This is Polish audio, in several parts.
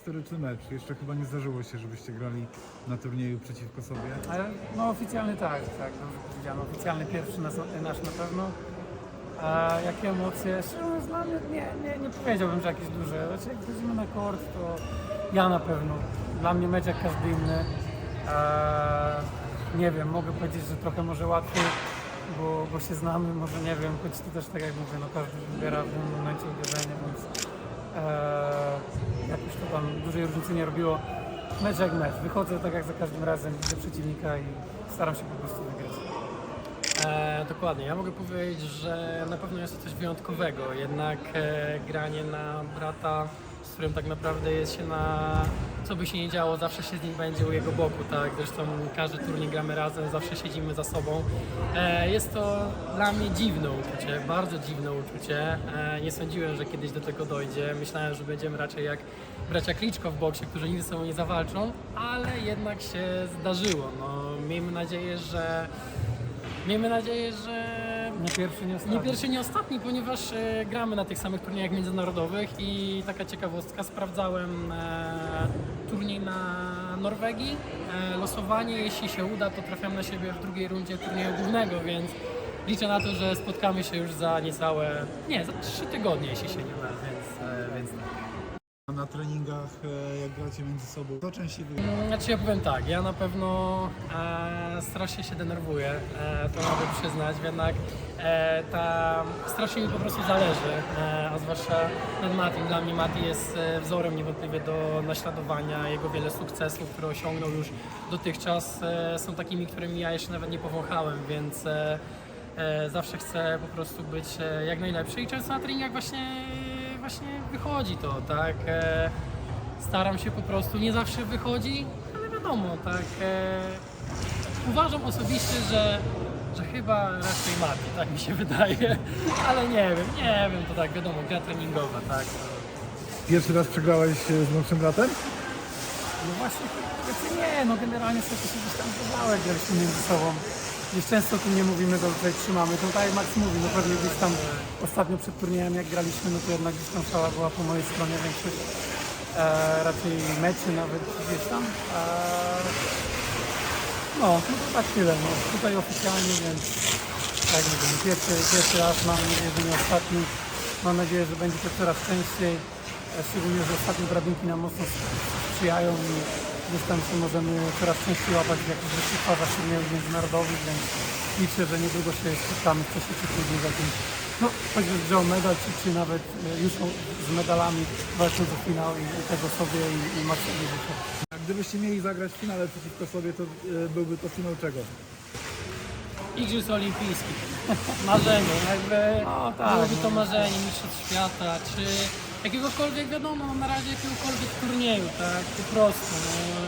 historyczny mecz. Jeszcze chyba nie zdarzyło się, żebyście grali na turnieju przeciwko sobie. Ale no oficjalny tak, tak, dobrze powiedziano. Oficjalny pierwszy nas, nasz na pewno. A jakie emocje? Szczerze dla nie, nie, nie powiedziałbym, że jakieś duże. Znaczy jak wchodzimy na kort, to ja na pewno. Dla mnie mecz jak każdy inny. Nie wiem, mogę powiedzieć, że trochę może łatwiej, bo, bo się znamy, może nie wiem, choć to też tak jak mówię, no każdy wybiera w tym momencie uderzenie, więc eee, jakoś to tam dużej różnicy nie robiło. Mecz jak mecz. Wychodzę tak jak za każdym razem, widzę przeciwnika i staram się po prostu wygrać. E, dokładnie. Ja mogę powiedzieć, że na pewno jest to coś wyjątkowego. Jednak e, granie na brata, którym tak naprawdę jest się na co by się nie działo, zawsze się z nim będzie u jego boku, tak? Zresztą każdy turniej gramy razem, zawsze siedzimy za sobą. E, jest to dla mnie dziwne uczucie, bardzo dziwne uczucie. E, nie sądziłem, że kiedyś do tego dojdzie. Myślałem, że będziemy raczej jak bracia Kliczko w boksie, którzy nigdy sobą nie zawalczą, ale jednak się zdarzyło. No, miejmy nadzieję, że Miejmy nadzieję, że Nie pierwszy, nie ostatni. nie pierwszy, nie ostatni, ponieważ e, gramy na tych samych turniejach międzynarodowych i taka ciekawostka, sprawdzałem e, turniej na Norwegii, e, losowanie, jeśli się uda, to trafiam na siebie w drugiej rundzie turnieju głównego, więc liczę na to, że spotkamy się już za niecałe, nie, za trzy tygodnie, jeśli się nie mylę, więc, e, więc tak. Na treningach, e, jak gracie między sobą, to częściej wygrywa. Mm, Znaczy ja powiem tak, ja na pewno e, strasznie się denerwuję, e, to mogę przyznać, jednak e, ta, strasznie mi po prostu zależy, e, a zwłaszcza nad Matim. Dla mnie Mati jest e, wzorem niewątpliwie do naśladowania, jego wiele sukcesów, które osiągnął już dotychczas e, są takimi, którymi ja jeszcze nawet nie powąchałem, więc e, e, zawsze chcę po prostu być e, jak najlepszy i często na treningach właśnie, właśnie wychodzi to, tak. E, staram się po prostu, nie zawsze wychodzi, ale wiadomo, tak. E, uważam osobiście, że, że chyba raczej Mati, tak mi się wydaje, ale nie wiem, nie wiem, to tak wiadomo, gra treningowa, tak. Pierwszy raz przegrałeś e, z młodszym bratem? No właśnie, znaczy nie, no generalnie sobie się gdzieś tam graliśmy między sobą. Gdzieś często o tym nie mówimy, to tutaj trzymamy. To tak jak Max mówi, no pewnie gdzieś tam ostatnio przed turniejem jak graliśmy, no to jednak gdzieś tam cała była po mojej stronie większość e, raczej meczy nawet gdzieś tam. E, no, no to tak tyle, no tutaj oficjalnie, więc tak nie wiem, pierwszy, pierwszy raz mam nadzieję, nie ostatni. Mam nadzieję, że będzie to coraz częściej. E, Szczególnie, że ostatnie drabinki nam mocno sprzyjają i się możemy coraz częściej łapać w jakichś turniejów międzynarodowych, więc liczę, że niedługo się spotkamy wcześniej czy później w jakimś, no choćby o medal, czy, czy nawet e, już z medalami walcząc o finał i, i tego sobie i, i Maxowi życzę. A gdybyście mieli zagrać w finale przeciwko sobie, to e, byłby to finał czego? Igrzysk olimpijskich, marzenie, jakby No, tak, byłoby no. to marzenie mistrzostw świata, czy jakiegokolwiek, wiadomo, na razie jakiegokolwiek turnieju, tak, po prostu, no,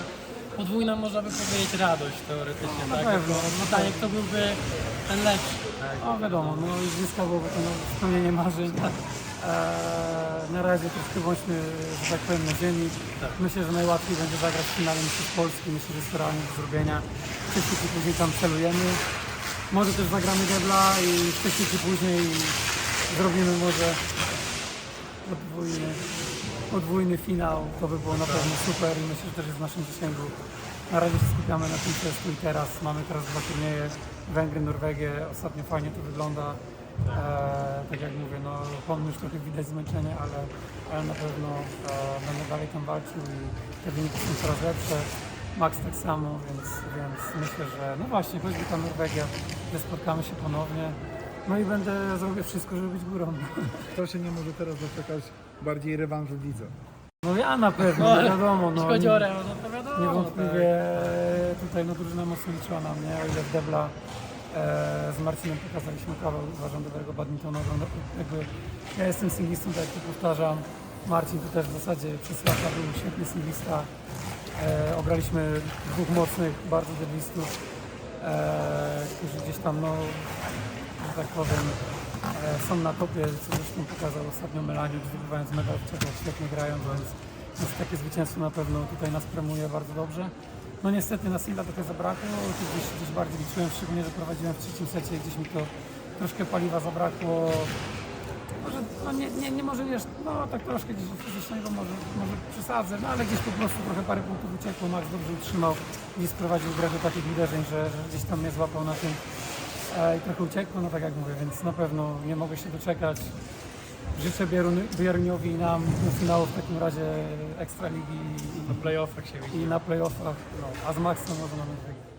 podwójna można by powiedzieć radość teoretycznie, Na tak, pewno, jako na pytanie, pewno. kto byłby ten lepszy, tak. No wiadomo, no igrzyska byłoby to no, spełnienie marzeń. Eee, na razie troszkę bądźmy, że tak powiem, na ziemi. Myślę, że najłatwiej będzie zagrać w finale Mistrzostw Polski. Myślę, że jest to realnie do zrobienia. Wcześniej czy później tam celujemy. Może też zagramy debla i wcześniej czy później zrobimy może podwójny, podwójny finał. To by było na pewno super i myślę, że też jest w naszym zasięgu. Na razie się skupiamy na tym, co jest tu i teraz. Mamy teraz dwa turnieje, Węgry, Norwegię. Ostatnio fajnie to wygląda. Eee, tak jak mówię, no Honmy już trochę widać zmęczenie, ale, ale na pewno e, będę dalej tam walczył i te wyniki są coraz lepsze. Max tak samo, więc, więc myślę, że no właśnie, choćby ta Norwegia, że spotkamy się ponownie. No i będę zrobię wszystko, żeby być górą. Kto się nie może teraz doczekać bardziej rewanżu w lidze? No ja na pewno, No, wiadomo. No, chodzi o Real, no to wiadomo, Niewątpliwie tutaj no, drużyna mocno liczyła na mnie, o ile w Debla e, z Marcinem pokazaliśmy kawał uważam dobrego badmintonowego. No, jakby, ja jestem singlistą, tak jak tu powtarzam. Marcin to też w zasadzie przez lata był świetny singlista. E, ograliśmy dwóch mocnych, bardzo deblistów, e, którzy gdzieś tam, no, że tak powiem, e, są na topie, co zresztą pokazał ostatnio Melaniuk, zdobywając medal w świetnie grając, więc, więc takie zwycięstwo na pewno tutaj nas premuje bardzo dobrze. No niestety na singla trochę zabrakło, gdzieś, gdzieś bardziej liczyłem, szczególnie, że prowadziłem w trzecim secie, gdzieś mi to troszkę paliwa zabrakło. może, no nie, nie, nie może wiesz, no tak troszkę gdzieś fizycznego może, może przesadzę, no ale gdzieś po prostu trochę parę punktów uciekło, Max dobrze utrzymał, gdzieś sprowadził grę do takich uderzeń, że, że gdzieś tam mnie złapał na tym i trochę uciekło, no tak jak mówię, więc na pewno nie mogę się doczekać. Życzę Bierun- Bieruniowi i nam do finału w takim razie Ekstraligi Na playoffach się i, widzi. i na playoffach, no, a z Maxem może nawet wygrać.